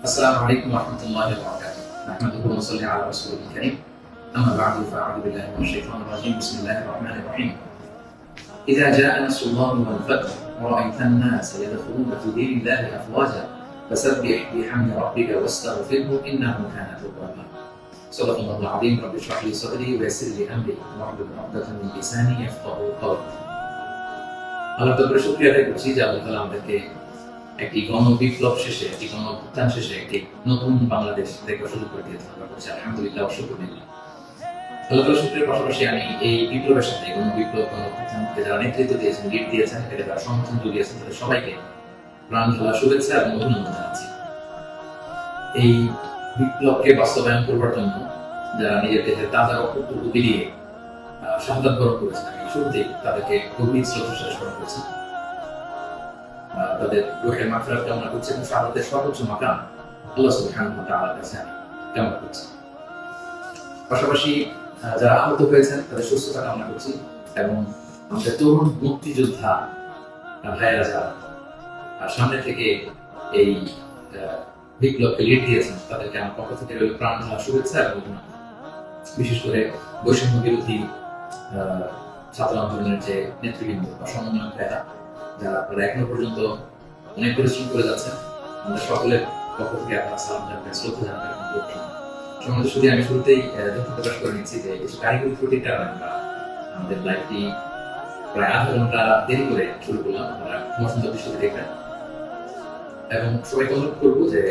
السلام عليكم ورحمة الله وبركاته نحمده ونصلي على رسوله الكريم أما بعد فأعوذ بالله من الشيطان الرجيم بسم الله الرحمن الرحيم إذا جاء نصر الله والفتح ورأيت الناس يدخلون في دين الله أفواجا فسبح بحمد ربك واستغفره إنه كان توابا صدق الله العظيم رب اشرح لي صدري ويسر لي أمري واحلل عقدة من لساني يفقه قولي আল্লাহ তাআলার শুকরিয়া আদায় করছি যে আল্লাহ তাআলা আমাদেরকে একটি গণ বিপ্লব শেষে, একটি গণ অভ্যুত্থান শেষে একটি নতুন বাংলাদেশ দেখা শুরু করে দিয়েছে। আমরা করছি আলহামদুলিল্লাহ তাআলার শুকরিয়ার পাশাপাশি আমি এই বিপ্লবের সাথে গণ যারা নেতৃত্ব দিয়েছেন লিড দিয়েছেন যারা সমর্থন জুগিয়েছেন, তাদের সবাইকে প্রাণ ঢালা শুভেচ্ছা এবং অভিনন্দন জানাচ্ছি। এই বিপ্লবকে বাস্তবায়ন করবার জন্য যারা নিজের দেহের তাজা রক্তটুকু বিলিয়ে শাহাদাত বরণ করেছেন, আমি শুরুতেই তাদেরকে গভীর স্মরণ করছি। তাদের রোহের মাত্রার কামনা করছি এবং শাহাদাতের সর্বোচ্চ মাকাম আল্লাহ সুবহানাহু ওয়া তাআলার কাছে আমি কামনা করছি। পাশাপাশি যারা আহত হয়েছেন তাদের সুস্থতা কামনা করছি এবং আমাদের তরুণ মুক্তিযোদ্ধা ভাইয়েরা যারা আহ, সামনে থেকে এই বিপ্লবকে লিড দিয়েছেন তাদেরকে আমার পক্ষ থেকে রইল প্রাণ শুভেচ্ছা এবং বিশেষ করে বৈষম্য বিরোধী ছাত্র আন্দোলনের যে নেতৃবৃন্দ বা সমন্বয়ক ভাইরা যারা এখনও পর্যন্ত অনেক পরিশ্রম করে যাচ্ছেন আমাদের সকলের পক্ষ থেকে আপনারা সালাম জানাবেন শ্রদ্ধা জানাবেন দোয়া শুধু আমি শুরুতেই দুঃখ প্রকাশ করে নিচ্ছি যে কারিগরি ত্রুটির কারণে আমরা আমাদের লাইফটি প্রায় আধা ঘণ্টা দেরি করে শুরু করলাম। আমরা ক্ষমাসুন্দর দৃষ্টিতে দেখবেন এবং সবাইকে অনুরোধ করব যে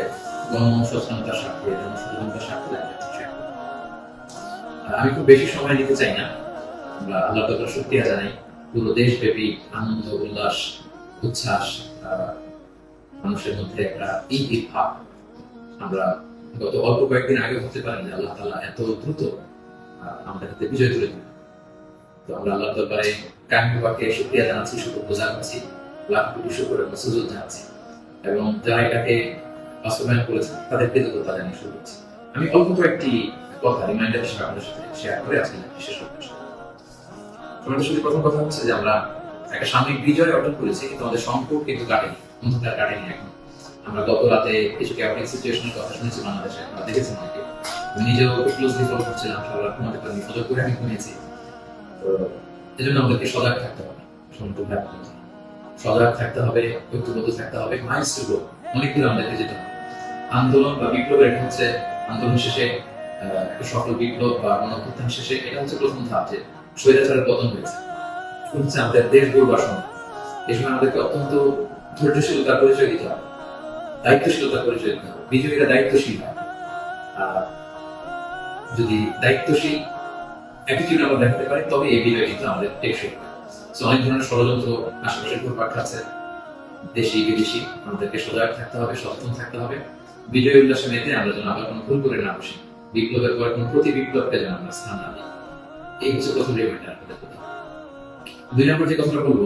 গণসচেতনতার স্বার্থে জনসচেতনতার স্বার্থে আমি খুব বেশি সময় নিতে চাই না। আমরা আল্লাহ তাআলার শুকরিয়া জানাই। পুরো দেশব্যাপী আনন্দ, উল্লাস, উচ্ছ্বাস মানুষের মধ্যে একটা ঈদ ভাব আমরা গত অল্প কয়েকদিন আগে হতে পারি যে আল্লাহ তাআলা এত দ্রুত আমাদের হাতে বিজয় তুলে তো আমরা আল্লাহ দরবারে কাহিনীবাকে জানাচ্ছি, শুক্র বোঝা করছি লাখ কোটি শুক্র এবং সুযোগ জানাচ্ছি এবং যারা এটাকে বাস্তবায়ন করেছেন, তাদের কৃতজ্ঞতা জানিয়ে শুরু করছি। আমি অল্প কয়েকটি কথা রিমাইন্ডার হিসেবে আপনাদের সাথে শেয়ার করে আজকে বিশেষ তোমাদের সাথে প্রথম কথা হচ্ছে যে আমরা একটা সাময়িক বিজয় অর্জন করেছি, কিন্তু আমাদের সম্পর্ক কিন্তু কাটেনি, অন্ধকার কাটেনি এখন। আমরা গত রাতে কিছু ক্যাপিটাল সিচুয়েশনের কথা শুনেছি বাংলাদেশে, আমরা দেখেছি অনেকে। নিজেও ক্লোজলি ফলো করছিলাম করে আমি তো এই জন্য আমাদেরকে সজাগ থাকতে হবে, সম্পর্ক সজাগ থাকতে হবে, ঐক্যবদ্ধ থাকতে হবে মাইন্স টু গ্রো অনেক দূর আমাদেরকে যেতে হবে। আন্দোলন বা বিপ্লবের এটা হচ্ছে আন্দোলন শেষে একটা সফল বিপ্লব বা গণঅভ্যুত্থান শেষে, এটা হচ্ছে প্রথম ধাপ যে স্বৈরাচারের পতন হয়েছে। হচ্ছে আমাদের দেশ সময় আমাদেরকে অত্যন্ত ধৈর্যশীলতার পরিচয় দিতে হবে। দায়িত্বশীলতার পরিচয় দিতে হবে। বিজয়ীরা দায়িত্বশীল। হয় যদি দায়িত্বশীল অ্যাটিটিউড আমরা দেখাতে পারি তবে এই বিজয় কিন্তু আমাদের টেকসই। অনেক ধরনের ষড়যন্ত্র আশেপাশে ঘুরপাক খাচ্ছে। দেশি, বিদেশি, আমাদেরকে সজাগ থাকতে হবে, সচেতন থাকতে হবে। বিজয় উল্লাসে মেতে আমরা যেন আবার কোনো ভুল করে না বসি। বিপ্লবের পর কোনো প্রতি বিপ্লবকে যেন আমরা স্থান না দিই। এই হচ্ছে প্রথম রিমাইন্ডার দুই নম্বর যে কথাটা বলব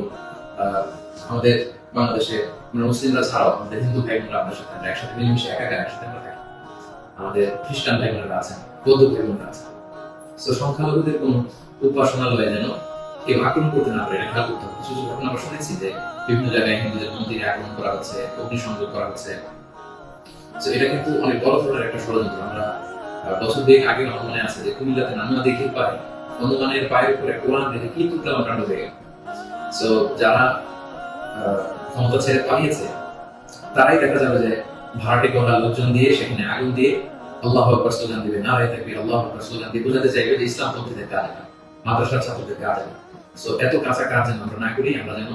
আমাদের বাংলাদেশে আমরা মুসলিমরা ছাড়াও আমাদের হিন্দু ভাই বোনরা আমাদের সাথে আমরা একসাথে মিলেমিশে একসাথে আমরা থাকি। আমাদের খ্রিস্টান ভাই আছেন, বৌদ্ধ ভাই আছেন। তো সংখ্যালঘুদের যেন কেউ আক্রমণ করতে না পারে খেয়াল করতে হবে। কিছু ঘটনা আমরা শুনেছি যে বিভিন্ন জায়গায় হিন্দুদের মন্দিরে আক্রমণ করা হচ্ছে, অগ্নিসংযোগ করা হচ্ছে। তো এটা কিন্তু অনেক বড় ধরনের একটা ষড়যন্ত্র। আমরা বছর দুয়েক আগে আমার মনে আছে যে কুমিল্লাতে নানুয়া দেখে পায় হনুমানের পায়ের উপরে কোরআন দেখে কি তুললাম কাণ্ড হয়ে গেল? সো যারা ক্ষমতা ছেড়ে পালিয়েছে, তারাই দেখা যাবে যে ভাড়াটে করা লোকজন দিয়ে সেখানে আগুন দিয়ে আল্লাহ আকবর স্লোগান দিবে না হয়ে থাকবে আল্লাহ আকবর স্লোগান দিয়ে বোঝাতে চাইবে যে ইসলাম পন্থীদের কাজ না, মাদ্রাসার ছাত্রদের কাজ না। সো এত কাঁচা কাজ যেন আমরা না করি, আমরা যেন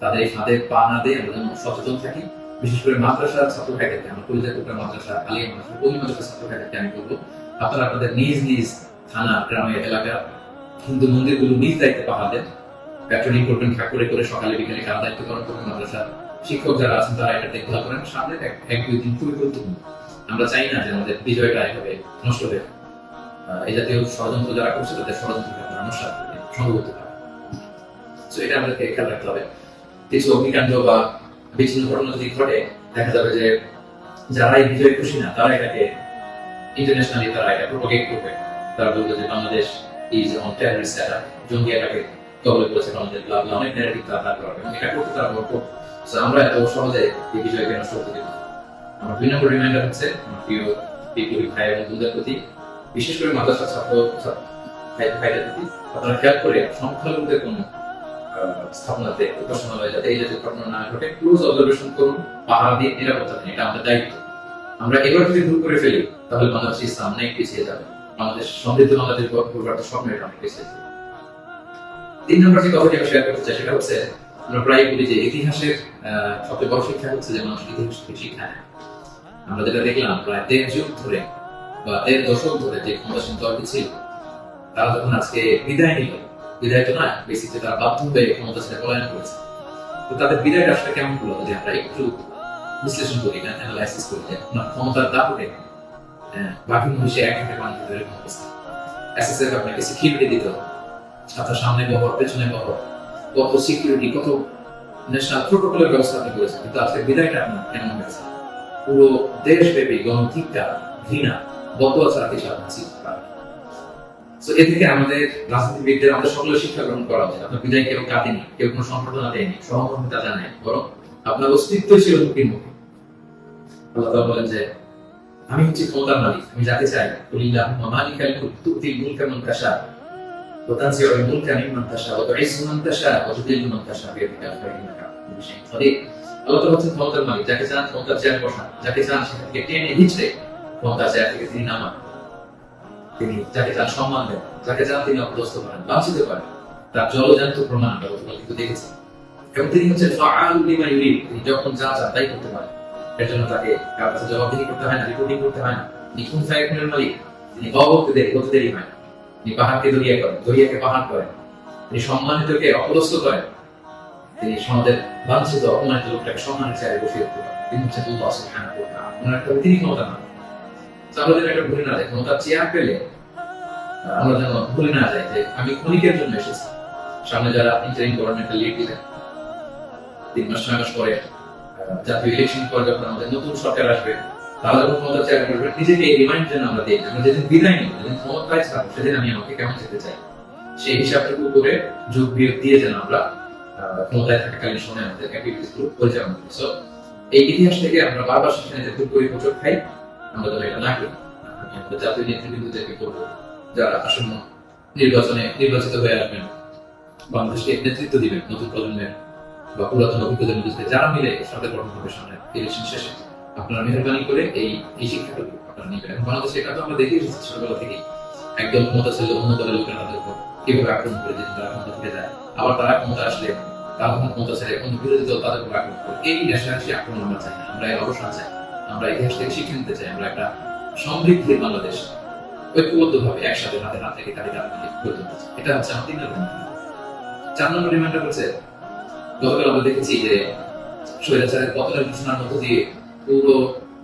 তাদের এই ফাঁদে পা না দিয়ে আমরা যেন সচেতন থাকি। বিশেষ করে মাদ্রাসার ছাত্র ভাইদেরকে আমরা কলিজা কোটা মাদ্রাসা, আলিয়া মাদ্রাসা কলি মাদ্রাসার ছাত্র ভাইদেরকে আমি বলব, আপনারা আপনাদের নিজ নিজ থানা গ্রামের এলাকা হিন্দু মন্দিরগুলো নিজ দায়িত্বে পাহাড় দেন প্যাট্রোলিং করবেন ঠাক করে সকালে বিকেলে কারা দায়িত্ব পালন করবেন মাদ্রাসার শিক্ষক যারা আছেন তারা এটা দেখভাল করেন সামনে এক- দুই দিন খুবই গুরুত্বপূর্ণ। আমরা চাই না যে আমাদের বিজয়টা এভাবে নষ্ট হয়ে এই জাতীয় ষড়যন্ত্র যারা করছে তাদের ষড়যন্ত্রকে নস্বাত করবেন সংগত পারে তো এটা আমাদেরকে খেয়াল রাখতে হবে। কিছু অগ্নিকাণ্ড বা বিচ্ছিন্ন ঘটনা যদি ঘটে, দেখা যাবে যে যারা এই বিজয় খুশি না, তারা এটাকে ইন্টারন্যাশনালি তারা এটা প্রোপাগেট করবে। তারা বলবে যে বাংলাদেশ অন টেররিস্ট অ্যাটাক জঙ্গি অ্যাটাকে কবলে করেছে বাংলাদেশ ব্লা ব্লা অনেক নেগেটিভ তারা তারা করবে এটা করতে তারা ভরপুর। So, আমরা এত সহজে এই বিজয়কে নষ্ট করতে দেব না। আমার দুই নম্বর রিমাইন্ডার হচ্ছে প্রিয় পিপুরি ভাই এবং বন্ধুদের প্রতি, বিশেষ করে মাদ্রাসা ছাত্র না ঘটে ক্লোজ অবজারভেশন করুন পাহাড় দিয়ে নিরাপত্তা এটা আমাদের দায়িত্ব। আমরা এবার যদি ভুল করে ফেলি, তাহলে বাংলাদেশ অনেক পিছিয়ে যাবে? বাংলাদেশ সমৃদ্ধ বাংলাদেশ অনেক যাবে তিন নম্বর যে কথাটি আমি শেয়ার করতে চাই, সেটা হচ্ছে আমরা প্রায় বলি যে ইতিহাসের সবচেয়ে বড় শিক্ষা হচ্ছে যে মানুষ ইতিহাস থেকে শিক্ষা নেয়। আমরা যেটা দেখলাম, প্রায় দেড় যুগ ধরে বা দেড় দশক ধরে যে ক্ষমতাসীন দলটি ছিল, তারা যখন আজকে বিদায় নিল, বিদায় তো নয় বেসিকলি তারা বাধ্য হয়ে ক্ষমতা পলায়ন করেছে। তো তাদের বিদায়টা আসলে কেমন হলো যদি আমরা একটু বিশ্লেষণ করি, না অ্যানালাইসিস করি যে না, ক্ষমতার দাপটে বাকি মহিষে এক একটা পানি ধরে অবস্থা আপনাকে সিকিউরিটি দিত আপনার সামনে বহর পেছনে বহর কত সিকিউরিটি কত ন্যাশনাল প্রোটোকলের ব্যবস্থা আপনি করেছেন। কিন্তু আজকে বিদায়টা আপনার কেমন পুরো দেশব্যাপী ঘৃণা কিছু আপনার তো এ থেকে আমাদের রাজনীতিবিদদের, আমাদের সকলের শিক্ষা গ্রহণ করা উচিত। আপনার বিদায় কেউ কাটেনি কেউ কোনো সম্পাদনা দেয়নি। সহমর্মিতা বরং আপনার অস্তিত্ব ছিল মুখে। আল্লাহ বলেন যে আমি হচ্ছি ক্ষমতার মালিক, আমি যাকে চাই আল্লাহ ক্ষমতার মালিক, যাকে চান ক্ষমতার চেয়ার যাকে চান টেনে হিচড়ে ক্ষমতার চেয়ার থেকে তিনি নামান। তিনি যাকে চান সম্মান দেন, যাকে চান তিনি অপদস্থ করেন বাঞ্ছিত করেন। তার জলজান্ত প্রমাণ আমরা কিন্তু দেখেছি। এবং তিনি হচ্ছেন ফাআল লিমা ইউরিদ, তিনি যখন যা চান তাই করতে পারেন। এর জন্য তাকে কার কাছে জবাবদিহি করতে হয় না, রিপোর্টিং করতে হয় না। তিনি অবক্ত দেরি হতে দেরি হয় তিনি পাহাড়কে দরিয়া করেন, দরিয়াকে পাহাড় করেন। তিনি সম্মানিতকে অপদস্থ করেন। তিনি সমাজের অপমানিত লোকটাকে সম্মানের চেয়ারে বসিয়ে পারেন। তিনি হচ্ছেন ওনার ক্ষমতা না একটা ভুলে না চেয়ার পেলে আমরা যেন ভুলে না যাই যে আমি ক্ষণিকের জন্য এসেছি। সামনে যারা ইন্টারিম গভর্নমেন্টের লিড দিলেন, তিন মাস, ছয় মাস পরে জাতীয় ইলেকশন পরে যখন আমাদের নতুন সরকার আসবে যখন ক্ষমতা করবে নিজেকে এই রিমাইন্ড যেন আমরা দিই আমরা যেদিন বিদায় নিই, যেদিন ক্ষমতায় সেদিন আমি আমাকে কেমন যেতে চাই? সেই হিসাবটুকু করে যোগ বিয়োগ দিয়ে যেন আমরা ক্ষমতায় থাকাকালীন সময় আমাদের পরিচালনা করি। সো এই ইতিহাস থেকে আমরা বারবার সেখানে যে খাই, আমরা এটা না করি। আমি আমাদের জাতীয় নেতৃবৃন্দদেরকে করব যারা আসন্ন নির্বাচনে নির্বাচিত হয়ে আসবেন, বাংলাদেশকে নেতৃত্ব দিবেন নতুন প্রজন্মের। বা পুরাতন অভিজ্ঞতার মধ্যে যারা মিলে সরকার গঠন করবে সামনে ইলেকশন শেষে আপনারা মেহরবানি করে এই এই শিক্ষাটুকু আপনারা নিবেন। বাংলাদেশে এটা তো আমরা দেখে এসেছি ছোটবেলা থেকেই। একদল ক্ষমতা ছিল, অন্য দলের লোকেরা তাদের উপর কীভাবে আক্রমণ করে যেদিন তারা ক্ষমতা থেকে যায়। আবার তারা ক্ষমতা আসলে তারা ক্ষমতা ছেড়ে অন্য বিরোধী দল তাদের উপর আক্রমণ করে। এই রেশারেশি আক্রমণ আমরা চাই আমরা এর অবসান চাই। আমরা ইতিহাস থেকে শিক্ষা নিতে চাই। আমরা একটা সমৃদ্ধির বাংলাদেশ ঐক্যবদ্ধ ভাবে একসাথে হাতে হাত রেখে কাঁধে কাঁধ গড়ে তুলতে চাই। এটা হচ্ছে নম্বর চার নম্বর রিমাইন্ডার হচ্ছে গতকাল আমরা দেখেছি যে স্বৈরাচারের পতনের ঘোষণার মধ্য দিয়ে পুরো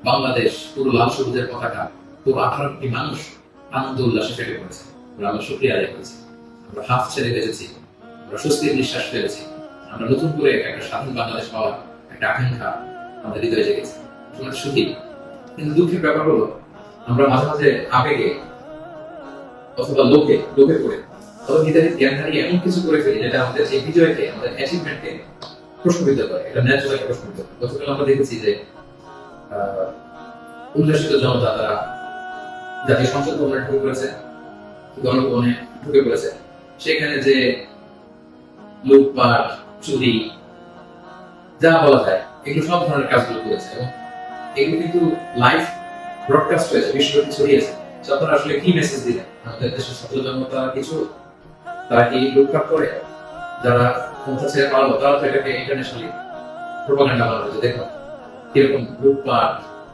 বাংলাদেশ, পুরো লাল সবুজের পতাকা, পুরো আঠারো কোটি মানুষ আনন্দ উল্লাসে পড়েছে। আমরা আদায় করেছি। আমরা হাফ ছেড়ে আমরা স্বস্তির নিঃশ্বাস ফেলেছি। আমরা নতুন করে একটা স্বাধীন বাংলাদেশ পাওয়ার একটা আকাঙ্ক্ষা আমাদের হৃদয়ে জেগেছে। সুখী? কিন্তু দুঃখের ব্যাপার হলো, আমরা মাঝে মাঝে আবেগে অথবা লোকে লোকে পড়ে গীতার জ্ঞান হারিয়ে এমন কিছু করে ফেলি যেটা আমাদের এই বিজয়কে, আমাদের অ্যাচিভমেন্টকে প্রশ্নবিদ্ধ করে, এটা ন্যাচুরাল প্রশ্নবিদ্ধ গতকাল আমরা দেখেছি যে উল্লাসিত জনতা তারা জাতীয় সংসদ ভবনে ঢুকে পড়েছে, গণভবনে ঢুকে পড়েছে। সেখানে যে লুটপাট, চুরি, যা বলা যায়, এগুলো সব ধরনের কাজগুলো করেছে এবং এগুলো কিন্তু লাইভ ব্রডকাস্ট হয়েছে, বিশ্বব্যাপী ছড়িয়েছে। আসলে কি মেসেজ দিলেন? আমাদের দেশের ছাত্র জনতা কিছু তারা কি লুটপাট করে, যারা ক্ষমতা ছেড়ে পারল তারা তো এটাকে ইন্টারন্যাশনালি প্রোপাগান্ডা বানানো হয়েছে। দেখো, কীরকম লুটপাট,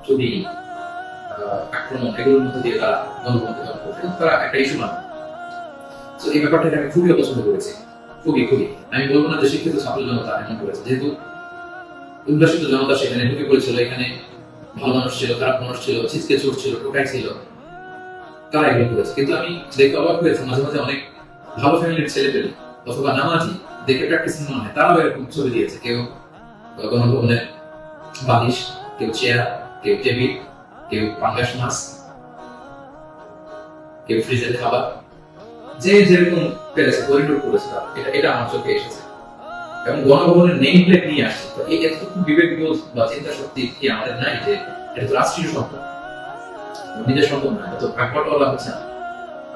চুরি আক্রমণ, এগুলোর মধ্যে দিয়ে তারা গণতন্ত্র দমন করছে। তারা একটা ইস্যু মানে তো এই ব্যাপারটা আমি খুবই অপছন্দ করেছি। খুবই খুবই। আমি বলব না যে শিক্ষিত, ছাত্র জনতা এমন করেছে। যেহেতু উল্লাসিত জনতা সেখানে ঢুকে পড়েছিল, এখানে ভালো মানুষ ছিল, খারাপ মানুষ ছিল ছিচকে চোর ছিল টোকাই ছিল। তারা এগুলো করেছে। কিন্তু আমি দেখতে অবাক হয়েছে, মাঝে মাঝে অনেক ভালো ফ্যামিলির ছেলে পেলে অথবা নামাজি দেখে প্র্যাকটিসিং মনে হয়, তারাও এরকম ছবি দিয়েছে। কেউ গণভবনে বালিশ, কেউ চেয়ার কেউ টেবিল কেউ পাঙ্গাস মাছ কেউ ফ্রিজের খাবার। যে যেরকম পেরেছে করিডোর করেছে। এটা এটা আমার চোখে এসেছে। এবং গণভবনের নেম প্লেট নিয়ে আসছে। তো এই এতটুকু বিবেক, বোধ বা চিন্তা শক্তি কি আমাদের নাই যে এটা তো রাষ্ট্রীয় সম্পদ? নিজের সম্পদ না এটা ভাগবটওয়ালা হচ্ছে না।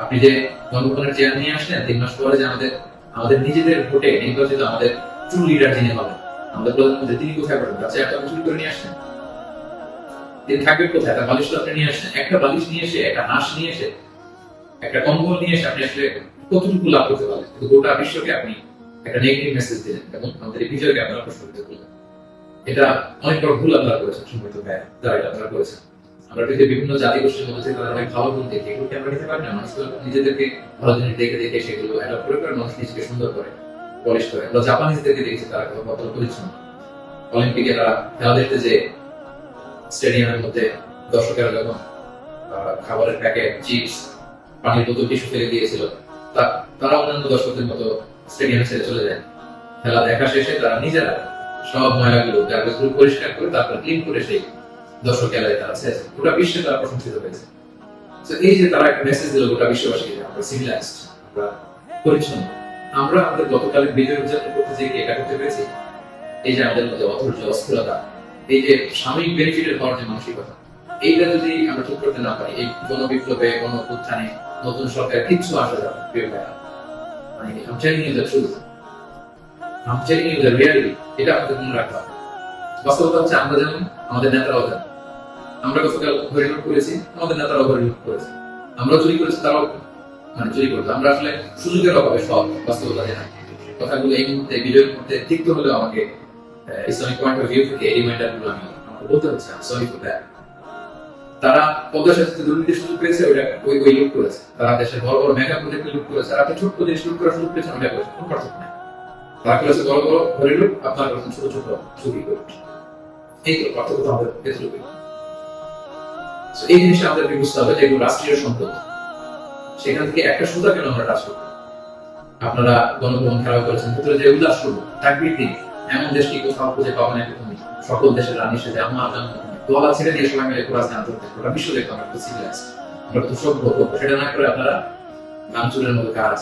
আপনি যে গণভবনের চেয়ার নিয়ে আসলেন, তিন মাস পরে যে আমাদের আমাদের নিজেদের ভোটে নির্বাচিত আমাদের ট্রু লিডার যিনি হবেন, আমাদের প্রধানমন্ত্রী, তিনি কোথায় পাবেন তার চেয়ারটা আপনি চুরি করে নিয়ে আসলেন তিনি থাকবেন কোথায়? তার বালিশ তো আপনি নিয়ে আসছেন একটা বালিশ নিয়ে এসে, একটা হাঁস নিয়ে এসে, একটা কম্বল নিয়ে এসে আপনি আসলে কতটুকু লাভ করতে পারলেন? কিন্তু গোটা বিশ্বকে আপনি একটা নেগেটিভ মেসেজ দিলেন এবং আমাদের এই বিজয়কে আপনারা প্রশ্নিত করলেন এটা অনেক বড় ভুল আপনারা করেছেন, সম্পর্কিত ব্যয় আপনারা করেছেন। আমরা পৃথিবীর বিভিন্ন জাতি গোষ্ঠীর মধ্যে অনেক ভালো গুণ দেখি পারি না? মানুষ তো নিজেদেরকে ভালো জিনিস দেখে দেখে সেগুলো করে করে মানুষ নিজেকে সুন্দর করে পলিশ করে। আমরা জাপানিজদেরকে দেখেছি, তারা কত পরিচ্ছন্ন। অলিম্পিকে তারা খেলা দেখতে যে স্টেডিয়ামের মধ্যে দর্শকেরা যখন খাবারের প্যাকেট চিপস পানির বোতল টিস্যু ফেলে দিয়েছিল তারা অন্যান্য দর্শকদের মতো স্টেডিয়াম ছেড়ে চলে যায়। খেলা দেখা শেষে তারা নিজেরা সব ময়লাগুলো পরিষ্কার করে তারপর ক্লিন করে সেই দর্শক তারা ছেড়েছে গোটা বিশ্বে তারা প্রশংসিত হয়েছে তো এই যে তারা একটা মেসেজ দিল গোটা বিশ্ববাসীকে আমরা সিভিলাইজড আমরা পরিচ্ছন্ন আমরা আমাদের গতকালের বিজয় উদযাপন করতে যে কি এটা করতে পেরেছি এই যে আমাদের মধ্যে অধৈর্য অস্থিরতা, এই যে সাময়িক বেনিফিটের হওয়ার যে মানসিকতা, এইটা যদি আমরা ঠিক করতে না পারি, এই গণ বিপ্লবে গণ উত্থানে নতুন সরকার কিচ্ছু আসা যাবে প্রিয় ভাইরা। মানে truth. I'm telling you the reality. এটা আমাদের মনে রাখতে হবে বাস্তবতা হচ্ছে আমরা যেমন, আমাদের নেতারাও আমরা গতকাল হরিলুট করেছি আমাদের নেতারাও হরিলুট করেছে। আমরা চুরি করেছি তারাও মানে চুরি করতো আমরা আসলে সুযোগের অভাবে সব বাস্তবতা জানাই কথাগুলো এই মুহূর্তে ভিডিওর মুহূর্তে তিক্ত হলেও আমাকে ইসলামিক পয়েন্ট অফ ভিউ থেকে এই রিমাইন্ডারগুলো আমি আমাকে বলতে হচ্ছে সরি ফর দ্যাট তারা পদ্মা সেতুতে দুর্নীতির সুযোগ পেয়েছে ওইটা ওই ওই লুট করেছে। তারা দেশের বড় বড় মেগা প্রজেক্টে লুট করেছে। আর আপনি ছোট্ট জিনিস লুট করার সুযোগ পেয়েছেন ওইটা করেছে। কোনো পার্থক্য নেই। তারা করেছে বড় বড় হরি লুট আপনার ছোট ছোট চুরি লুট এই তো পার্থক্য আমাদের So, এই জিনিসটা আমাদেরকে বুঝতে হবে যে এগুলো রাষ্ট্রীয় সম্পদ। সেখান থেকে একটা সুতা কেন আমরা আপনারা গণভবন খেলা করেছেন ভিতরে যে উল্লাস করব কোথাও খুঁজে তুমি সকল দেশের রানী সেজে আমার দলা ছেড়ে দিয়ে সবাই মিলে কোরআন বিশ্ব দেখতে আমরা আমরা তো সভ্য সেটা না করে আপনারা মতো কাজ,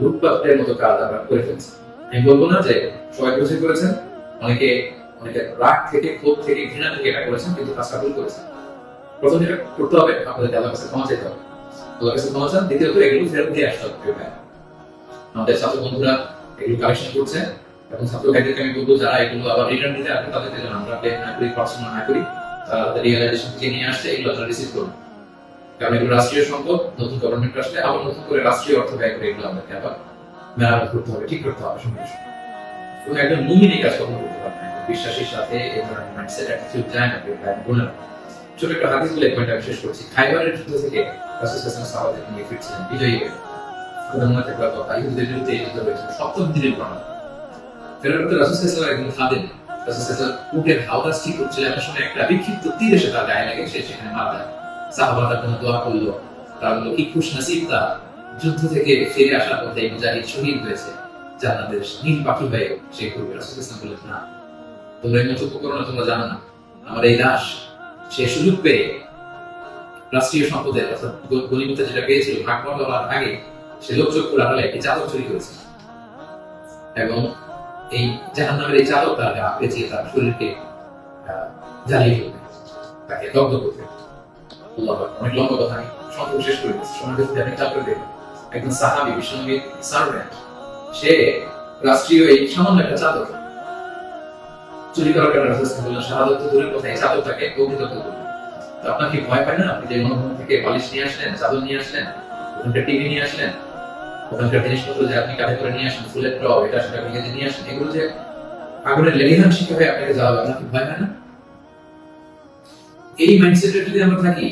লুটপাটের মতো কাজ আমরা করে ফেলছি। আমি বলব না যে সবাই বুঝে করেছেন, অনেকে অনেকে রাগ থেকে, ক্ষোভ থেকে, ঘৃণা থেকে এটা করেছেন, কিন্তু কাজটা ভুল করেছেন। প্রথম যেটা করতে হবে আপনাদের আল্লাহ কাছে ক্ষমা চাইতে হবে। আল্লাহ কাছে ক্ষমা চান, দ্বিতীয়ত এগুলো ফেরত দিয়ে আসতে হবে আমাদের ছাত্র বন্ধুরা এগুলো কালেকশন করছে এবং ছাত্র ভাইদেরকে আমি বলব, যারা এগুলো আবার রিটার্ন দিতে আসবে তাদেরকে যেন আমরা ব্লেম না করি, পড়াশোনা না করি তাদের রিয়েলাইজেশন থেকে নিয়ে আসছে, এগুলো তারা রিসিভ করুন। কারণ এগুলো রাষ্ট্রীয় সম্পদ, নতুন গভর্নমেন্ট আসলে আবার নতুন করে রাষ্ট্রীয় অর্থ ব্যয় করে এগুলো আমাদেরকে আবার মেরামত করতে হবে, ঠিক করতে হবে, সঙ্গে এবং একজন মুমিন কাজ কখনো করতে পারে না একজন সাথে এই ধরনের মাইন্ডসেট অ্যাটিটিউড যায় না, কেউ ছোট একটা হাদিস বলে শেষ করছি। খাইবারের যুদ্ধ থেকে রাসূলুল্লাহ সাহাবাদের নিয়ে ফিরছিলেন। বিজয়ী হয়ে। বিরুদ্ধে এই যুদ্ধ হয়েছিল। সপ্তম দিনের ফেরার পথে রাসূলুল্লাহ একজন খাদেন রাসূলুল্লাহ উটের হাওদা করছিল সময় একটা বিক্ষিপ্ত তীর এসে তার গায়ে লাগে, সে সেখানে মারা যায়। সাহাবারা কোনো দোয়া তারা কি খুশ নসিব তা যুদ্ধ থেকে ফিরে আসার পথে মুজাহিদ শহীদ হয়েছে। জান্নাতের নীল পাখি হয়ে সে করবে রাসূলুল্লাহ বললেন না তোমরা এই মন্তব্য করো না তোমরা জানো না। আমার এই লাশ সে সুযোগ পেয়ে রাষ্ট্রীয় সম্পদের অর্থাৎ গণিমতে যেটা পেয়েছিল ভাগ বন্টনার আগে সে করে হলে একটি চাদর চুরি করেছে এবং এই জাহান নামের এই চাদর তার গা পেঁচিয়ে তার শরীরকে জ্বালিয়ে ফেলবে, তাকে দগ্ধ করবে। অনেক লম্বা কথা, আমি শেষ করে দিচ্ছি আমি চাপ করে একজন সাহাবি বিশ্বনবী সার্ভেন্ট সে রাষ্ট্রীয় এই সামান্য একটা চাদর চুরি করার কারণে রাসূল শাহাদত তো দূরের কথা এই চাদর তাকে অগ্নিদগ্ধ করবে তো আপনার কি ভয় পায় না? আপনি যে মনোভূমি থেকে বালিশ নিয়ে আসলেন, চাদর নিয়ে আসলেন, ওখানকার টিভি নিয়ে আসলেন, ওখানকার জিনিসপত্র যে আপনি কাঁধে করে নিয়ে আসেন, ফুলের টব, এটা সেটা যে নিয়ে আসেন, এগুলো যে আগুনের লেলিহান শিখে হয়ে আপনাকে যাওয়া আপনার কি ভয় হয় না? এই মাইন্ডসেটে যদি আমরা থাকি,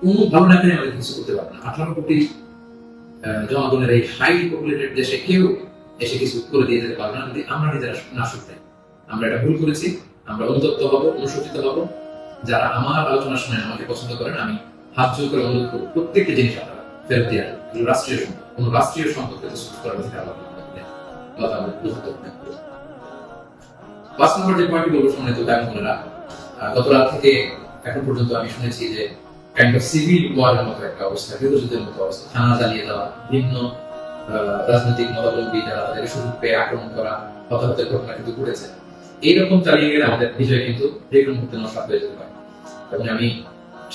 কোনো ভালো না আমাদের কিছু করতে পারব না। আঠারো কোটি জনগণের এই হাই পপুলেটেড দেশে কেউ এসে কিছু করে দিয়ে যেতে পারবে না, যদি আমরা নিজেরা না শুনতে আমরা এটা ভুল করেছি, আমরা অনুতপ্ত হব, অনুশোচিত হব। যারা আমার আলোচনা শুনে আমাকে পছন্দ করেন, আমি হাত জোর করে অনুরোধ করব, প্রত্যেকটা জিনিস আপনারা ফেরত রাষ্ট্রীয় রাষ্ট্রীয় তো সুস্থ করার অধিকার। পাঁচ নম্বর যে বলব গত রাত থেকে এখন পর্যন্ত আমি শুনেছি যে কাইন্ড অফ সিভিল ওয়ারের মতো একটা অবস্থা গৃহযুদ্ধের মতো অবস্থা, থানা জ্বালিয়ে দেওয়া, ভিন্ন রাজনৈতিক মতাবলম্বী যারা তাদেরকে সুযোগ পেয়ে আক্রমণ করা, হতাহতের ঘটনা কিন্তু ঘটেছে। এইরকম চালিয়ে গেলে আমাদের বিজয় কিন্তু যে কোনো মুহূর্তে নষ্ট হয়ে যেতে পারে। এবং আমি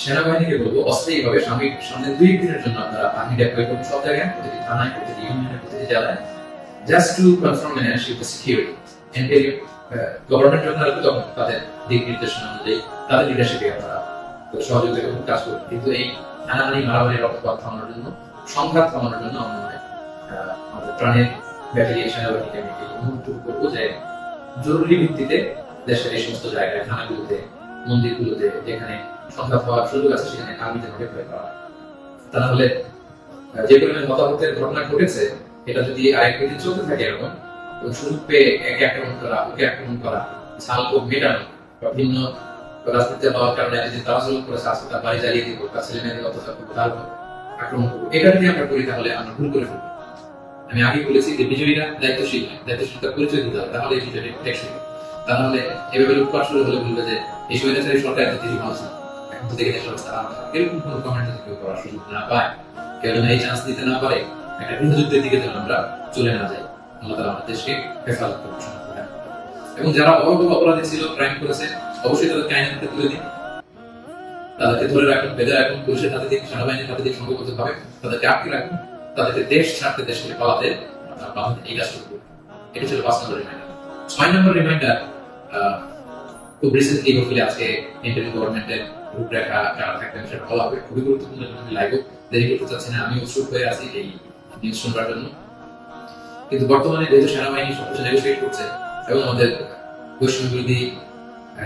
সেনাবাহিনীকে বলব অস্থায়ীভাবে সাময়িক, সামনে দুই দিনের জন্য আপনারা বাহিনী ডেপ্লয় করুন সব জায়গায়, প্রতিটি থানায়, প্রতিটি ইউনিয়নে প্রতিটি জেলায়। Just to confirm and ensure the security and government আসবে তখন তাদের দিক নির্দেশনা অনুযায়ী তাদের লিডারশিপে আপনারা সহযোগিতা করুন, কাজ করুন। কিন্তু এই হানাহানি, মারামারি, রক্তপাত থামানোর জন্য, সংঘাত থামানোর জন্য আমার মনে হয় আমাদের প্রাণের ব্যাটালিয়ন সেনাবাহিনীকে আমি অনুরোধ করব যে জরুরি ভিত্তিতে দেশের এই সমস্ত জায়গায় থানাগুলোতে মন্দিরগুলোতে যেখানে সংঘাত হওয়ার সুযোগ আছে সেখানে আর্মিদের ডেপ্লয় করা। তা না হলে আহ, যে পরিমাণ হতাহতের ঘটনা ঘটেছে এটা যদি আরেক দিন চলতে থাকে এরকম সুযোগ পেয়ে একে আক্রমণ করা ওকে আক্রমণ করা ছাল কোপ মেটানো রাজনীতি কারণে যদি তারা বাড়ি জ্বালিয়ে দিব তার ছেলে মেয়েদের তার আক্রমণ করব এটা যদি আমরা করি তাহলে আমরা ভুল করে ফেলব আমি আগে বলেছি যে বিজয়ীরা দায়িত্বশীল হয় দায়িত্বশীলতা পরিচয় দিতে হবে, তাহলে এই বিষয়টি টেকসই হবে। তা নাহলে এভাবে লুটপাট শুরু হলে বলবে যে এই স্বৈরাচারী সরকার এত কিছু ভালো। এখন তো দেখে দেশের অবস্থা এরকম কোনো কমেন্ট যদি কেউ করার সুযোগ না পায় কেউ যেন এই চান্স দিতে না পারে একটা গৃহযুদ্ধের দিকে যেন আমরা চলে না যাই, আল্লাহ তালা আমাদের দেশকে হেফাজত সমর্থন এবং যারা বড় অপরাধী ছিল ক্রাইম করেছে, অবশ্যই তাদেরকে আইনের হাতে তুলে দিন তাদেরকে ধরে রাখুন, বেঁধে রাখুন, পুলিশের হাতে দিন, সেনাবাহিনীর হাতে দিন সংঘবদ্ধ ভাবে তাদেরকে আটকে রাখুন তাদেরকে দেশ ছাড়তে দেশ থেকে পালাতে এই এটা ছিল পাঁচ নম্বর রিমাইন্ডার ছয় নম্বর রিমাইন্ডার খুব রিসেন্টলি আজকে গভর্নমেন্টের কারা থাকবেন সেটা হবে। খুবই গুরুত্বপূর্ণ আমি লাইভও দেরি করতে চাচ্ছি না আমি উৎসুক হয়ে আছি এই নিউজ শুনবার জন্য। কিন্তু বর্তমানে যেহেতু সেনাবাহিনী সবকিছু নেগোসিয়েট করছে, এবং আমাদের বৈষম্য বিরোধী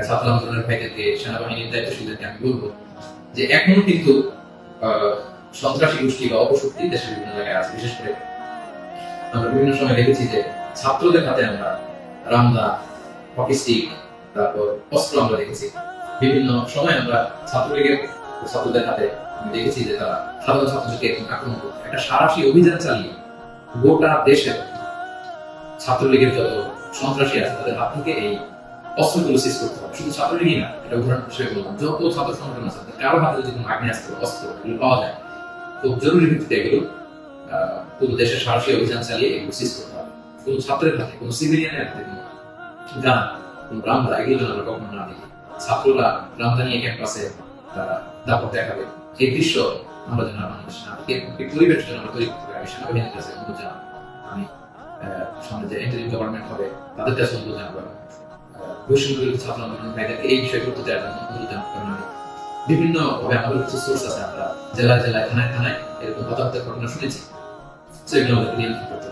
ছাত্র আন্দোলনের সেনাবাহিনীর দায়িত্বশীলদেরকে আমি বলব যে এখনও কিন্তু সন্ত্রাসী গোষ্ঠী বা অপশক্তি দেশের বিভিন্ন জায়গায় আছে, বিশেষ করে আমরা বিভিন্ন সময় দেখেছি যে ছাত্রদের হাতে আমরা রামদা, হকি স্টিক, তারপর অস্ত্র আমরা দেখেছি। বিভিন্ন সময় আমরা ছাত্রলীগের ছাত্রদের হাতে দেখেছি যে তারা সাধারণ ছাত্রদেরকে আক্রমণ করতে একটা সারাশি অভিযান চালিয়ে গোটা দেশের ছাত্রলীগের যত সন্ত্রাসী আছে, তাদের হাত থেকে এই অস্ত্রগুলো সিজ করতে হবে। শুধু ছাত্রলীগই না, এটা উদাহরণ হিসেবে বললাম, যত ছাত্র সংগঠন আছে কারও হাতে যদি কোনো আগ্নেয়াস্ত্র, অস্ত্র, এগুলো পাওয়া যায় খুব জরুরি ভিত্তিতে এগুলো দেশের সাহসী অভিযান চালিয়ে এগুলো সিজ করতে হবে। ছাত্রের হাতে সিভিলিয়ানের হাতে গান রামদা এগুলো যেন আমরা কখনো না দেখি। ছাত্ররা রামদা নিয়ে ক্যাম্পাসে তারা দাপট দেখাবে। এই দৃশ্য আমরা যেন না পরিবেশ যেন আমরা তৈরি করতে পারি। কাছে অনুরোধ আমি সামনে যে গভর্নমেন্ট হবে, তাদের কাছে অনুরোধ জানাব। ছাত্র আন্দোলন এই বিষয়ে অনুরোধ জানাব। বিভিন্ন আমাদের সোর্স আছে আমরা জেলায় জেলায়, থানায় থানায় এরকম হতাহতের ঘটনা শুনেছি। সেগুলো আমাদেরকে নিয়ন্ত্রণ করতে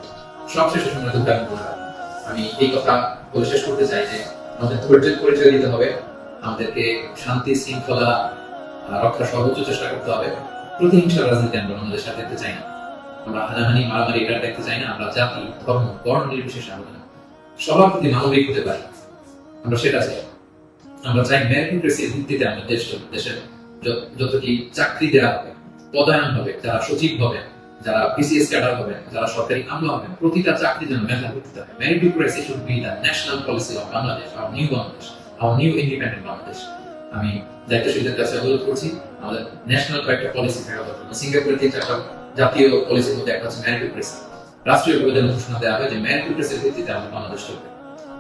সবশেষে সময় আমি এই কথা বলে শেষ করতে চাই যে, আমাদের ধৈর্যের পরিচয় দিতে হবে। আমাদেরকে শান্তি, শৃঙ্খলা রক্ষার সর্বোচ্চ চেষ্টা করতে হবে। প্রতিহিংসা রাজনীতি আমরা আমাদের সাথে দেখতে চাই না। আমরা হানাহানি, মারামারি এটা দেখতে চাই না। আমরা জাতি, ধর্ম, বর্ণ নির্বিশেষে আমরা সবার প্রতি মানবিক হতে পারি। আমরা সেটা চাই। আমরা চাই মেরিটোক্রেসির ভিত্তিতে আমাদের দেশ দেশের যত- যত চাকরি দেওয়া হবে, পদায়ন হবে, যারা সচিব হবে, যারা বিসিএস ক্যাডার হবে, যারা সরকারি আমলা হবে, প্রতিটা চাকরি যেন মেধা ভিত্তিতে হবে meritocracy should be the national policy of Bangladesh our new Bangladesh our new independent Bangladesh আমি দায়িত্বশীলদের কাছে অনুরোধ করছি, আমাদের ন্যাশনাল কয়েকটা পলিসি থাকা দরকার। সিঙ্গাপুরের তিন চারটা জাতীয় পলিসির মধ্যে একটা হচ্ছে মেরিটোক্রেসি রাষ্ট্রীয়ভাবে যেন ঘোষণা দেওয়া হয় যে মেরিটোক্রেসির ভিত্তিতে আমাদের বাংলাদেশ চলবে।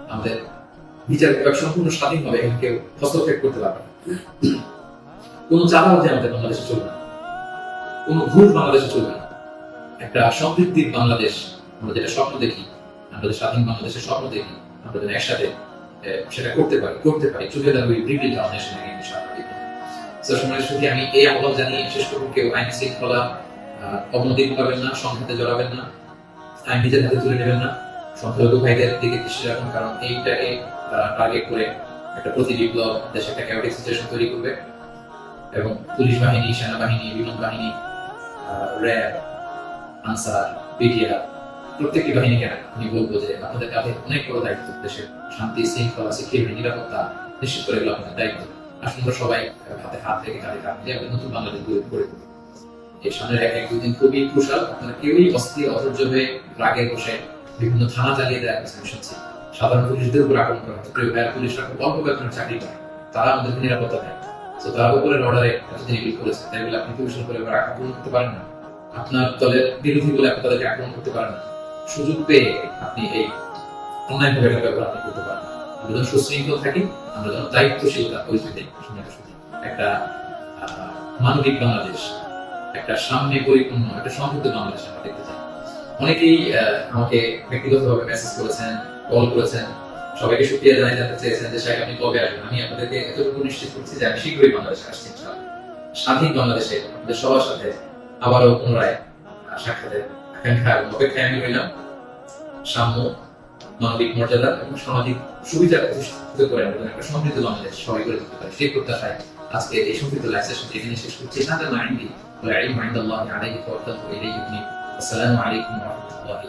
আমাদের বিচার বিভাগ সম্পূর্ণ স্বাধীনভাবে এখানে কেউ হস্তক্ষেপ করতে পারবে না। কোনো চাঁদাবাজি আমাদের বাংলাদেশে চলবে না। কোনো ঘুষ বাংলাদেশে চলবে না। একটা সমৃদ্ধির বাংলাদেশ, আমরা যেটা স্বপ্ন দেখি, আমরা যে স্বাধীন বাংলাদেশের স্বপ্ন দেখি, আমরা যেন একসাথে সেটা করতে পারি করতে পারি our nation again ইনশাআল্লাহ সো সময়ের সাথে আমি এই আহ্বান জানিয়ে শেষ করব। কেউ আইন শৃঙ্খলা অবনতি ঘটাবেন না, সংঘাতে জড়াবেন না, আইন নিজের হাতে তুলে নেবেন না। সংখ্যালঘু ভাইদের দিকে দৃষ্টি রাখুন, কারণ এইটাকে তারা টার্গেট করে একটা প্রতি বিপ্লব দেশে একটা ক্যাওটিক সিচুয়েশন তৈরি করবে এবং পুলিশ বাহিনী, সেনাবাহিনী বিমান বাহিনী র্যাব, আনসার, বিডিআর, প্রত্যেকটি বাহিনীকে আমি বলব যে আপনাদের কাঁধে অনেক বড় দায়িত্ব দেশের শান্তি, শৃঙ্খলা সিকিউরিটি নিরাপত্তা নিশ্চিত করে এগুলো আপনাদের দায়িত্ব। আসুন আমরা সবাই হাতে হাত রেখে কাঁধে কাঁধ দিয়ে আমরা নতুন বাংলাদেশ গড়ে গড়ে তুলি। এই সামনের এক এক দুদিন খুবই ক্রুশাল আপনারা কেউই অস্থির, অধৈর্য হয়ে রাগে বসে বিভিন্ন থানা চালিয়ে দেওয়ার কথা আমি শুনছি সাধারণ পুলিশদের উপর আক্রমণ করা ভাইয়ের, পুলিশরা খুব অল্প বেতনের চাকরি করে। তারা আমাদেরকে নিরাপত্তা দেয়। তো তারা উপরের অর্ডারে এতদিন এগুলো করেছে। তাই বলে আপনি পুলিশের উপরে এবার আক্রমণ করতে পারেন না। আপনার দলের বিরোধী বলে আপনি তাদেরকে আক্রমণ করতে পারেন না। সুযোগ পেয়ে আপনি এই অন্যায় ভাবে ব্যবহার আপনি করতে পারেন আমরা যেন সুশৃঙ্খল থাকি, আমরা যেন দায়িত্বশীলতা পরিস্থিতি একটা মানবিক বাংলাদেশ, একটা সামনে পরিপূর্ণ, একটা সমৃদ্ধ বাংলাদেশ আমরা দেখতে চাই। অনেকেই আমাকে ব্যক্তিগতভাবে মেসেজ করেছেন কল করেছেন সবাইকে সুক্রিয়া জানাই জানতে চেয়েছেন যে সাহেব আপনি কবে আসবেন আমি আপনাদেরকে এতটুকু নিশ্চিত করছি যে আমি শীঘ্রই বাংলাদেশে আসছি ইনশাআল্লাহ। স্বাধীন বাংলাদেশে আমাদের সবার সাথে আবারও পুনরায় আহ, সাক্ষাতের আকাঙ্ক্ষা এবং অপেক্ষায় আমি রইলাম সাম্য মানবিক মর্যাদা এবং সামাজিক সুবিধা প্রতিষ্ঠিত করে আমাদের একটা সমৃদ্ধ বাংলাদেশ সবাই করে তুলতে পারে সেই প্রত্যাশায় আজকে এই সমৃদ্ধ লাইসেশন এখানে শেষ করছি هذا ما عندي والعلم عند الله عليه توكلت اليه ابني السلام عليكم ورحمه الله